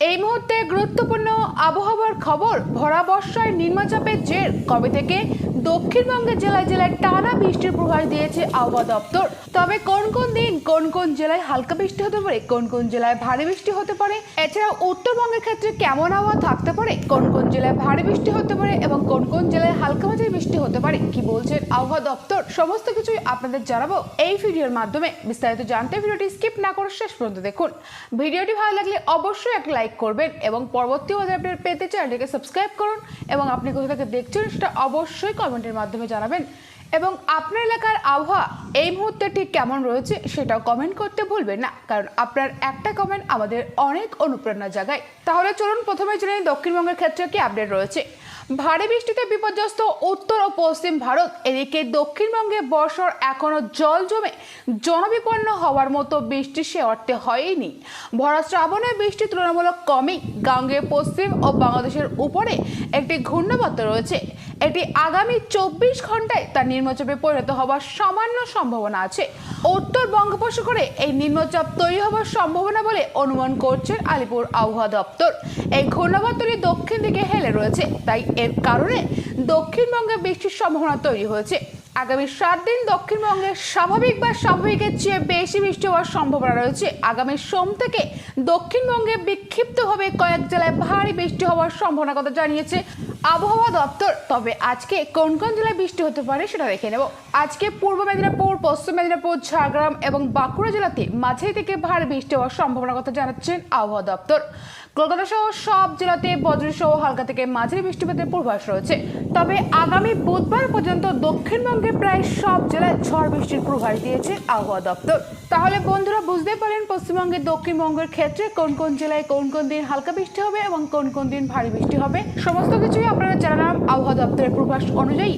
এই মুহূর্তে গুরুত্বপূর্ণ আবহাওয়ার খবর, ভরা বর্ষায় নিম্নচাপের জের। কবে থেকে? দক্ষিণবঙ্গের জেলায় জেলায় টানা বৃষ্টির প্রভাস দিয়েছে আবহাওয়া দপ্তর। তবে কোন কোন দিন কোন কোন জেলায় হালকা বৃষ্টি হতে পারে, কোন কোন জেলায় ভারী বৃষ্টি হতে পারে, এছাড়াও উত্তরবঙ্গের ক্ষেত্রে কেমন আবহাওয়া থাকতে পারে, কোন কোন জেলায় ভারী বৃষ্টি হতে পারে এবং কোন কোন জেলায় হালকা মাঝারি বৃষ্টি হতে পারে, কি বলছেন আবহাওয়া দপ্তর? সমস্ত কিছুই আপনাদের জানাব এই ভিডিওর মাধ্যমে। বিস্তারিত জানতে ভিডিওটি স্কিপ না করে শেষ পর্যন্ত দেখুন। ভিডিওটি ভালো লাগলে অবশ্যই এক লাইক করবেন এবং পরবর্তী ওদের আপডেট পেতে চ্যানেলটিকে সাবস্ক্রাইব করুন এবং আপনি কোথা থেকে দেখছেন সেটা অবশ্যই কমেন্টের মাধ্যমে জানাবেন। এবং আপনার এলাকার আবহাওয়া এই মুহূর্তে ঠিক কেমন রয়েছে সেটাও কমেন্ট করতে ভুলবেন না, কারণ আপনার একটা কমেন্ট আমাদের অনেক অনুপ্রেরণা জাগায় তাহলে চলুন প্রথমে জেনে দক্ষিণবঙ্গের ক্ষেত্রে কি আপডেট রয়েছে। ভারী বৃষ্টিতে বিপর্যস্ত উত্তর ও পশ্চিম ভারত, এদিকে দক্ষিণবঙ্গে বর্ষর এখনও জল জমে, জনবিপন্ন হওয়ার মতো বৃষ্টি সে অর্থে হয়নি। ভরা শ্রাবণে বৃষ্টি তুলনামূলক কমই। গাঙ্গে পশ্চিম ও বাংলাদেশের উপরে একটি ঘূর্ণাবর্ত রয়েছে। এটি আগামী চব্বিশ ঘন্টায় তার নিম্নচাপে পরিণত হওয়ার সামান্য সম্ভাবনা আছে। উত্তর বঙ্গোপসাগরে এই নিম্নচাপ তৈরি হওয়ার সম্ভাবনা বলে অনুমান করছেন আলিপুর আবহাওয়া দপ্তর। এই ঘূর্ণাবর্তটি দক্ষিণ দিকে হেলে রয়েছে, তাই এর কারণে দক্ষিণবঙ্গে বৃষ্টির সম্ভাবনা তৈরি হয়েছে। আগামী সাত দিন দক্ষিণবঙ্গে স্বাভাবিক বা স্বাভাবিকের চেয়ে বেশি বৃষ্টি হওয়ার সম্ভাবনা রয়েছে। আগামী সোম থেকে দক্ষিণবঙ্গে বিক্ষিপ্তভাবে কয়েক জেলায় ভারী বৃষ্টি হওয়ার সম্ভাবনা কথা জানিয়েছে আবহাওয়া দপ্তর, তবে আজকে কোন কোন জেলায় বৃষ্টি হতে পারে সেটা দেখে নেব। আজকে পূর্ব মেদিনীপুর, পশ্চিম মেদিনীপুর, ঝাড়গ্রাম এবং বাঁকুড়া জেলাতে মাঝারি থেকে ভারী বৃষ্টি হওয়ার সম্ভাবনা কথা জানাচ্ছেন আবহাওয়া দপ্তর। কলকাতা সহ সব জেলাতে বজ্রসহ হালকা থেকে মাঝারি বৃষ্টিপাতের পূর্বাভাস রয়েছে। তবে আগামী বুধবার পর্যন্ত দক্ষিণবঙ্গে প্রায় সব জেলায় ঝড় বৃষ্টির পূর্বাভাস দিয়েছে আবহাওয়া দপ্তর। তাহলে বন্ধুরা, বুঝতে পারেন পশ্চিমবঙ্গের দক্ষিণবঙ্গের ক্ষেত্রে কোন কোন জেলায় কোন কোন দিন হালকা বৃষ্টি হবে এবং কোন কোন দিন ভারী বৃষ্টি হবে? সমস্ত কিছুই আপনারা জানালাম আবহাওয়া দপ্তরের প্রভাস অনুযায়ী।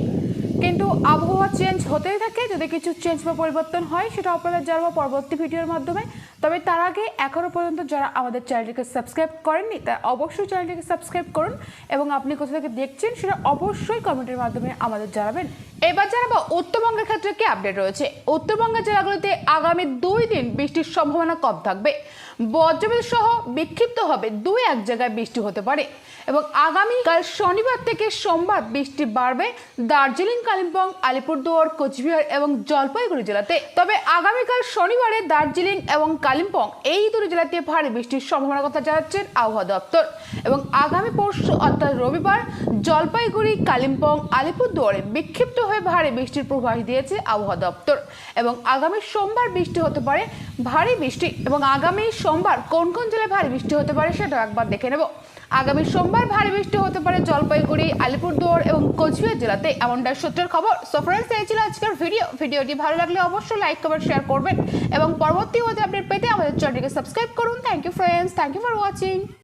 কিন্তু আবহাওয়া চেঞ্জ হতেই থাকে, যদি কিছু চেঞ্জ বা পরিবর্তন হয়, সেটা আপনারা জানাব পরবর্তী ভিডিওর মাধ্যমে। তবে তার আগে এখনও পর্যন্ত যারা আমাদের চ্যানেলটিকে সাবস্ক্রাইব করেননি, তা অবশ্যই চ্যানেলটিকে সাবস্ক্রাইব করুন এবং আপনি কোথা থেকে দেখছেন, সেটা অবশ্যই কমেন্টের মাধ্যমে আমাদের জানাবেন। এবার জানাব উত্তরবঙ্গের ক্ষেত্রে কি আপডেট রয়েছে। উত্তরবঙ্গের জেলাগুলিতে আগামী দুই দিন বৃষ্টির সম্ভাবনা কম থাকবে। বজ্রবিদ্যুৎ সহ বিক্ষিপ্ত হবে দুই এক জায়গায় বৃষ্টি হতে পারে এবং আগামীকাল শনিবার থেকে সোমবার বৃষ্টি বাড়বে দার্জিলিং, কালিম্পং, আলিপুরদুয়ার, কোচবিহার এবং জলপাইগুড়ি জেলাতে। তবে আগামীকাল শনিবারে দার্জিলিং এবং কালিম্পং এই দুটি জেলাতে ভারী বৃষ্টির সম্ভাবনার কথা জানাচ্ছেন আবহাওয়া দপ্তর এবং আগামী পরশু অর্থাৎ রবিবার জলপাইগুড়ি, কালিম্পং, আলিপুরদুয়ারে বিক্ষিপ্ত হয়ে ভারী বৃষ্টির পূর্বাভাস দিয়েছে আবহাওয়া দপ্তর। এবং আগামী সোমবার বৃষ্টি হতে পারে ভারী বৃষ্টি এবং আগামী সোমবার কোন কোন জেলায় ভারী বৃষ্টি হতে পারে সেটাও একবার দেখে নেব। আগামী সোমবার ভারী বৃষ্টি হতে পারে জলপাইগুড়ি, আলিপুরদুয়ার এবং কোচবিহার জেলাতে এমনটাই সূত্রের খবর। সো ফ্রেন্ডস এই ছিল আজকের ভিডিও ভিডিওটি ভালো লাগলে অবশ্যই লাইক কমেন্ট শেয়ার করবেন এবং পরবর্তী ওদের আপডেট পেতে আমাদের চ্যানেলটিকে সাবস্ক্রাইব করুন। Thank you friends thank you for watching